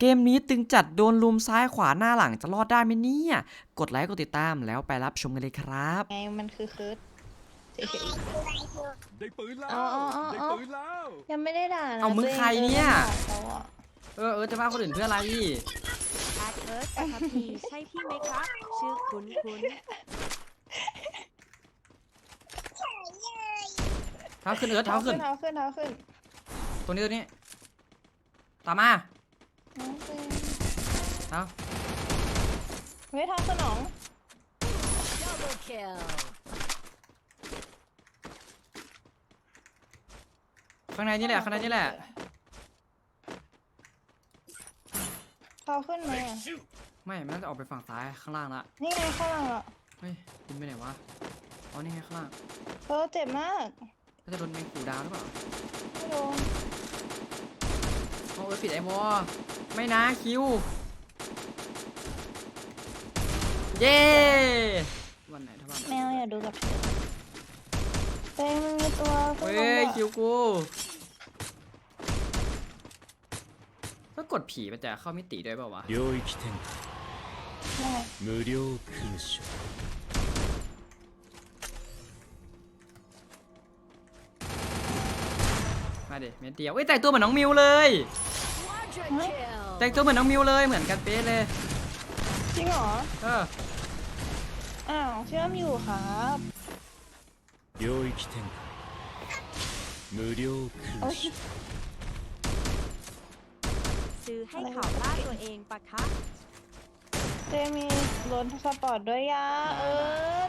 เกมนี้ตึงจัดโดนลุมซ้ายขวาหน้าหลังจะรอดได้ไหมเนี่ย กดไลค์กดติดตามแล้วไปรับชมกันเลยครับ ไงมันคือคืดเฉยได้ปืนแล้วอ๋ออ๋ออ๋อได้ปืนแล้วๆยังไม่ได้ด่านะเอามึงตัวใครเนี่ยตัวองด่าเขาอะเออเออจะว่าคนอื่นเพื่ออะไรแอดเอิร์ธปัทภีใช่พี่ไหมครับ ชื่อคุ้นคุ้นเท้าขึ้นเออเท้าขึ้นเท้าขึ้นเท้าขึ้น ตรงนี้ตรงนี้ ตามมา เท้าขึ้นเท้าเฮ้ยเท้าขึ้นหนองข้างในนี่แหละข้างในนี่แหละเท้าขึ้นไหมอะไม่ มันน่าจะออกไปฝั่งซ้ายข้างล่างละ นี่ไงข้างหลังอะเฮ้ยบินไปไหนวะ อ๋อ นี่ไงข้างล่างเออเจ็บมากน่าจะโดนแมงกูดาวหรือเปล่าไม่โดน เอาเออปิดไอ้วอไม่นะคิว เย้ วันไหนถ้าวันไหน แมวอย่าดูกับเธอเต้มันมีตัวขึ้น เฮ้ มาย คิวกูก็กดผีมันจะเข้ามิติด้วยเปล่าวะ 领域展开 ได้ 无料勲章 มาดิเม็ดเดียวเอ้ยแต่งตัวเหมือนน้องมิวเลย เฮ้ย แต่งตัวเหมือนน้องมิวเลยเหมือนกันเป๊ะเลย จริงเหรอ เออ อ้าวเชื่อมอยู่ครับ 领域展开无料 โอ้ 勲 ย 章 ๆซื้อให้ข่าวล่าตัวเองปะคะ เต้มีรถสปอร์ตด้วยยาเออ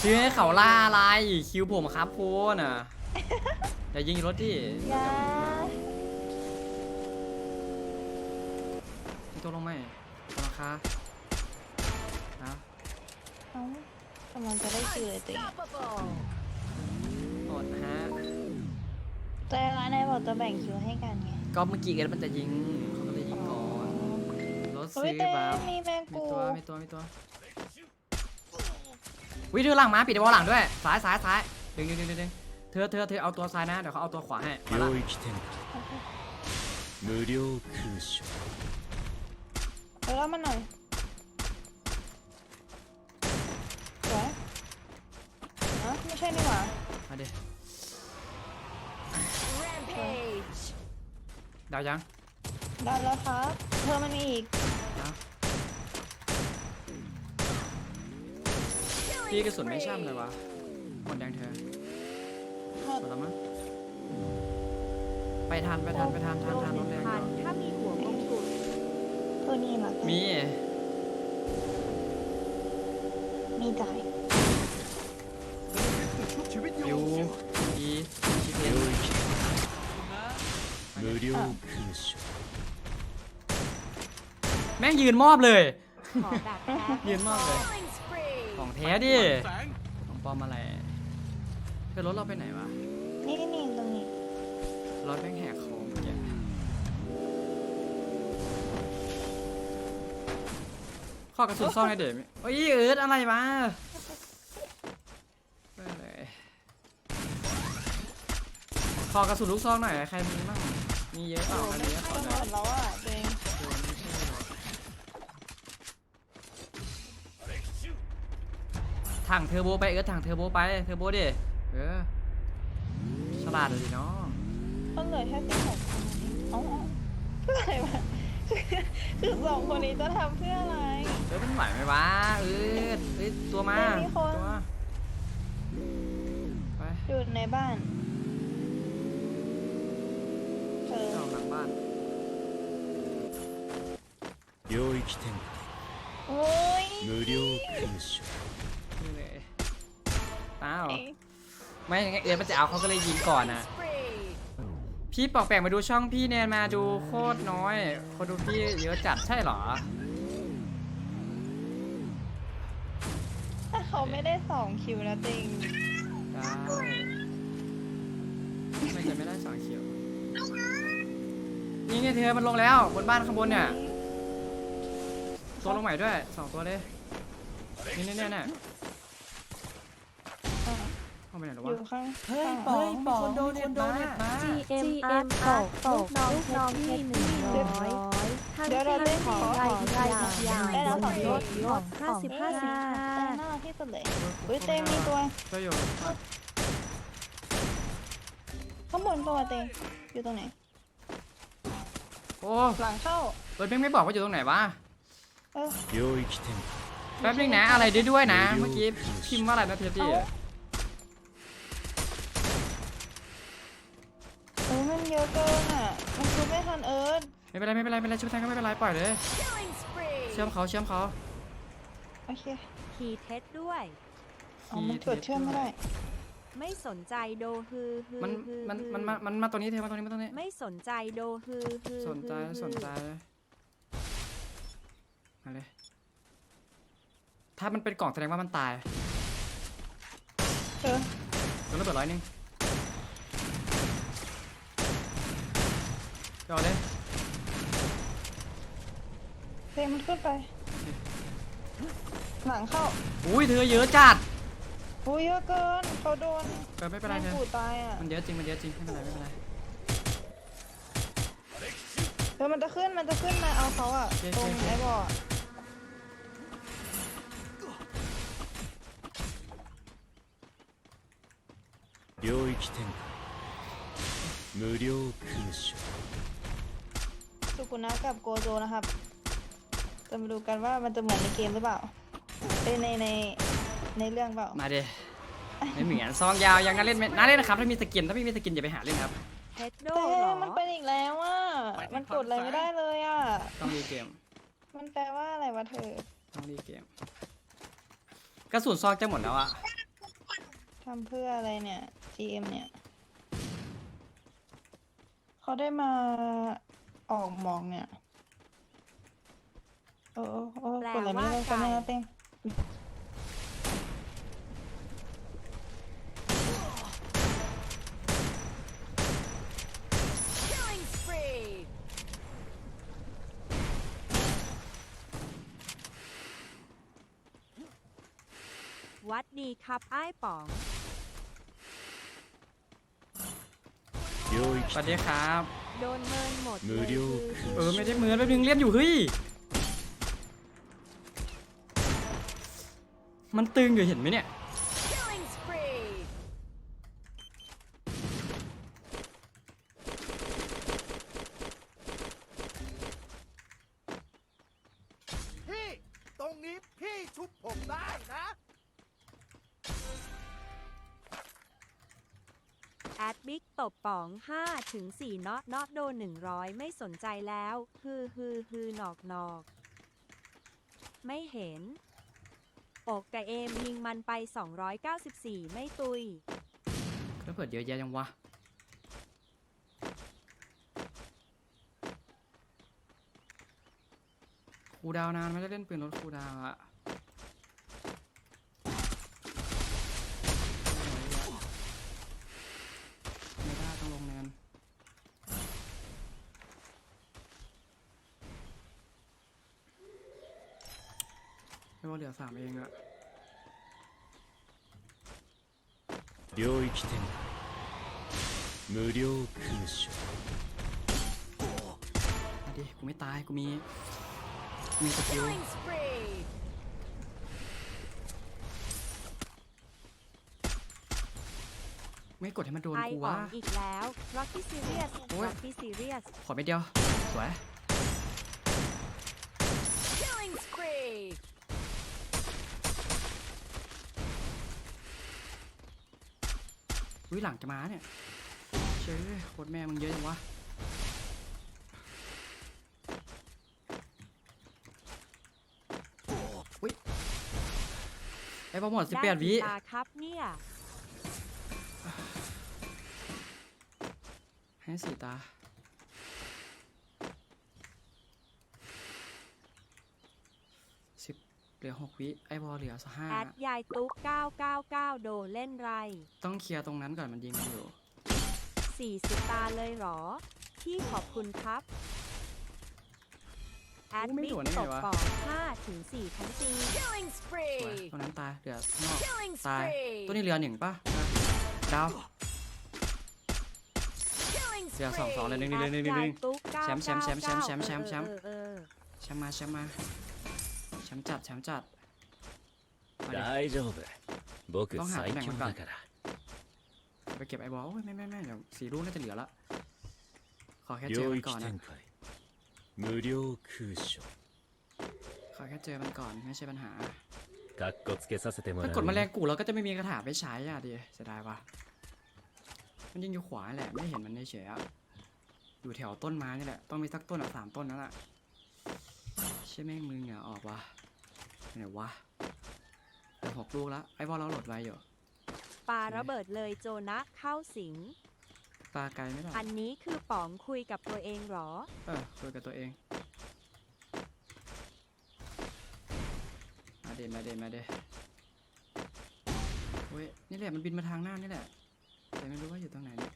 ซื้อให้เขาล่าอะไรคิวผมครับคุณอ่ะ อย่ายิงรถดิยามีตัวลงไหมราคานะเอ้ากำลังจะได้ชื่อเลยตัวเองหมดฮะแต่ร้านไหนบอกจะแบ่งคิวให้กันไงก็เมื่อกี้เอ็นมันจะยิงเขาก็เลยยิงก่อนรถเฮ้ยซื้อเต้มามีแมงมีกูตัวมีตัวมีตัววิเธอหลังมาปิดไอ้บอลหลังด้วยซ้ายซ้ายซ้ายดึงดึงดึงดึงดึง เธอเธอเธอเอาตัวซ้ายนะเดี๋ยวเขาเอาตัวขวาให้มาละ 领域展开无料勲章 เออแล้วมันหน่อยสวยฮะไม่ใช่นี่หว่า มาดิ Rampage ดาวยัง ดันแล้วครับเธอมันมีอีก ดาวพี่กระสุนไม่ช่ำเลยวะ แล้วมั้งไปทานไปทานไปทานทานทานรถแดงทันถ้ามีหัวมงกุฎตัวนี้เหรอมีมีได้ยูดีชิเทนแม่งยืนมอบเลย ยืนมอบเลย ของแท้ดิของปลอมอะไรเพื่อรถเราไปไหนวะ รถแม่งแหกโค้งเมื่อกี้ข้อกระสุนซ่อนให้เด็กโอ้ยเอิร์ดอะไรมาไปเลยขอกระสุนลูกซองหน่อยใครมีบ้างมีเยอะเปล่าอันนี้ขอจะหหมน่อยดแล้วอะตัวเองถังเทอร์โบไปเอิร์ดถังเทอร์โบไปเทอร์โบดิเออฉลาดเลยเนาะ ก็เหลือแค่สิบหกคนเอ้าเพื่ออะไรวะคือสองคนนี้จะทำเพื่ออะไร เอิร์ดมันไหวไหมวะเอิร์ดเอ้ยตัวมา ไม่มีคน ตัวมาไป อยู่ในบ้านเออ ออกหลังบ้าน 领域展 โอ้ย 开无料勲章 นี่เลยเปล่า เอ๊ะ ไม่งั้นเอิร์ดมันจะเอาเขาก็เลยยิงก่อนนะ พี่ปอกแปลกมาดูช่องพี่แนนมาดูโคตรน้อย คนดูพี่เยอะจัดใช่เหรอถ้าเขาไม่ได้สองคิวนะจริง ได้ไม่จะไม่ได้สองคิวนี่ไงเธอมันลงแล้วบนบ้านข้างบนเนี่ย ตัวลงใหม่ด้วยสองตัวเลย นี่นี่นี่นี่อะ เข้าไปไหนหรอ อ วะ ยู่ข้าง เฮ้ย ข้าง ปองมีคนโดนคนโดนมา GM ตกตกลูกน้องที่หนึ่งร้อยทั้ง เดี๋ยวเราเล่น ขอ ขอ รายรายอย่าง ได้แล้วสอง ล ตัว ดลดห้าสิบห้าสิบห้า แต่น่ารักที่สุดเลยอุ้ยเตงมีตัว ก็อยู่ ข้างบนตัวเตงอยู่ตรงไหน โอ้ หลังเข้า เบิร์ดแม่งไม่บอกว่าอยู่ตรงไหนวะ เออ 领域展 แป๊บนึงนะอะไรได้ด้วยนะ เมื่อกี้พิมพ์ว่าอะไรนะเทียตี้ เอ้าเออมันเยอะเกินอะ มันคือไม่ทันเอิร์ธไม่เป็นไรไม่เป็นไรไม่เป็นไรชุบแทงก็ไม่เป็นไรปล่อยเลยเชื่อมเขาเชื่อมเขา โอเคขี่เท็จด้วย อ๋อมันกดเชื่อมไม่ได้ ไม่สนใจโดฮือฮือมันฮือมันฮือมันมามันมาตรงนี้เทมาตรงนี้มาตรงนี้ ไม่สนใจโดฮือฮือสนใจฮือสนใจมาเลย ถ้ามันเป็นกล่องแสดงว่ามันตายเออโดนระเบิดร้อยหนึง ก็เอาเลย เตงมันขึ้นไป หลังเข้า อุ้ยเธอเยอะจัด อุ้ยเยอะเกิน เขาโดน เออไม่เป็นไรเธ แม่ อ งกูตายอ่ะ มันเยอะจริงมันเยอะจริงไม่เป็นไรไม่เป็นไร เออมันจะขึ้น มันจะขึ้นมาเอาเขาอ่ะ โอเค ตรง โอเค ไอ้บ่อ 领域展开无料勲章 สุกุนะกับโกโจนะครับจะมาดูกันว่ามันจะเหมือนในเกมหรือเปล่าเอ้ยในในในเรื่องเปล่ามาเดไม่เหมือนซองยาวยังน่าเล่นไหมน่าเล่นนะครับถ้ามีสกินถ้าไม่มีสกินอย่าไปหาเล่นครับเท็จโดแต่เหรอมันเป็นอีกแล้วอะมันกดอะไรไม่ได้เลยอะต้องรีเกม มันแปลว่าอะไรวะเธอต้องรีเกมกระสุนซองจะหมดแล้วอะทำเพื่ออะไรเนี่ย GM เนี่ย เขาได้มา ออกมองเนี่ยโอ้โอ้แปลกดอะไรไม่ได้ว่ไก่ ก็ไม่ได้เป้งวัดนี้ครับไอ้ป๋อง สวัสดีครับ โดนเมินหมดเลย無料คือเออไม่ได้เหมือนแป๊บนึงเล่นอยู่เฮ้ย มันตึงอยู่เห็นไหมเนี่ย บิ๊กตบป๋อง5ถึง4น็อตน็อตโดน100 ไม่สนใจแล้ว ฮือฮือฮือหนอกหนอก ไม่เห็น อกกับเอมยิงมันไป 294 ไม่ตุย แล้วเปิดเยอะแยะยังวะครูดาวนานไม่ได้เล่นปืนรถครูดาวอะไม่ได้ต้องลงเนินไม่ ว่าเหลือสามเองอะ 领域展开无料勲章 มาดิ กูไม่ตาย กูมีกูมีสกิลไม่กดให้มันโดน ไอ กู อ๋อ วะ งอีกแล้ว Rocky Serious โอ้ย Rocky Serious ขอไปเดียว สวย อุ้ยหลังจะมาเนี่ยเชื่อโคตรแม่มึงเยอะจังวะอุ้ยไอ้บอลหมดสิบแปดวิได้กี่ตาครับเนี่ยให้สี่ตา สิบ เหลือหกวิ ไอ้บอลเหลือสักห้าแอดยายตุ๊ก999 โดเล่นไร ต้องเคลียร์ตรงนั้นก่อนมันยิงกันอยู่40 ตาเลยเหรอ พี่ขอบคุณครับ แอดไม่บิ๊โดกนได้ตไงบวะปอก5ถึง4ทั้งปีสวยตรงนั้นตายเหลือข้างนอกตายตัวนี้เหลือหนึ่งป่ะดาวเสียสองสองเลยหนึ่งหนึ่งหนึ่งหนึ่งหนึ่งตุ๊กเก้าแชมป์แชมป์แชมป์แชมป์แชมป์แชมป์แชมป์ เออเออเออ แชมป์มาแชมป์มาแช มป์จัดแชมป์จัดมาดิ 大丈夫僕ต้องหา 最 ตำแหน่ง 強 มันก่อน だから ไปเก็บไอ้บอลโอ้ยไม่ไม่ไม่เดี๋ยวสี่ลูกน่าจะเหลือละขอแค่เจอ 領 มัน 域 ก่อนนะ 展開無料空所 ขอแค่เจอมันก่อนไม่ใช่ปัญหา かっこつけさせてもら ถ้ากด う แมล よ งกูเราก็จะไม่มีกระถาไปใช้อ่ะดิเสียดายว่ะมันยิงอยู่ขวาแหละไม่เห็นมันเฉยๆอ่ะอยู่แถวต้นไม้นี่แหละต้องมีสักต้นอ่ะสามต้นนั่นแหละเชี่ยแม่งมึงอย่าออกวะ ไหนวะเดี๋ยวหกลูกแล้วไอ้บอลเราโหลดไว้อยู่ปาระเบิดเลยโจนะเข้าสิง ปลาไกลไม่ได้อันนี้คือป๋องคุยกับตัวเองเหรอ เออคุยกับตัวเอง มาเดมาเดมาเดเว้ยนี่แหละมันบินมาทางหน้านี่แหละ แต่ไม่รู้ว่าอยู่ตรงไหนเนี่ย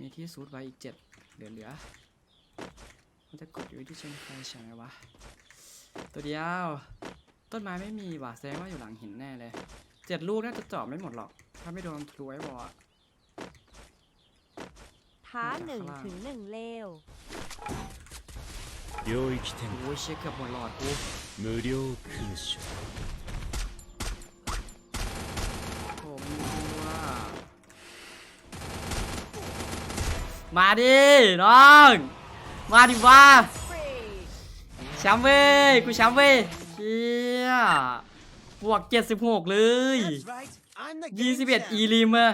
มีที่ซูดไว้อีกเจ็ดเหลือเหลือ มันจะกดอยู่ที่เชนไฟใช่ไหมวะตัวเดียวต้นไม้ไม่มีว่ะแสดงว่าอยู่หลังหินแน่เลยเจ็ดลูกน่าจะเจาะไม่หมดหรอก ถ้าไม่โดนทรูไอ้บอลอะ ท้า มาจาก หนึ่ง ข้างล่าง ถึงหนึ่งเลว 领域展 โอ้ยเช็คเกือบหมดหลอดกู 无料空所 ผมว่ามาดิน้อง มาดิว่าแชมป์เว้ยกูแชมป์เว้ยเชี่ยบวก 76 เลย That's right. I'm the game 21 champ. อีลิมอะ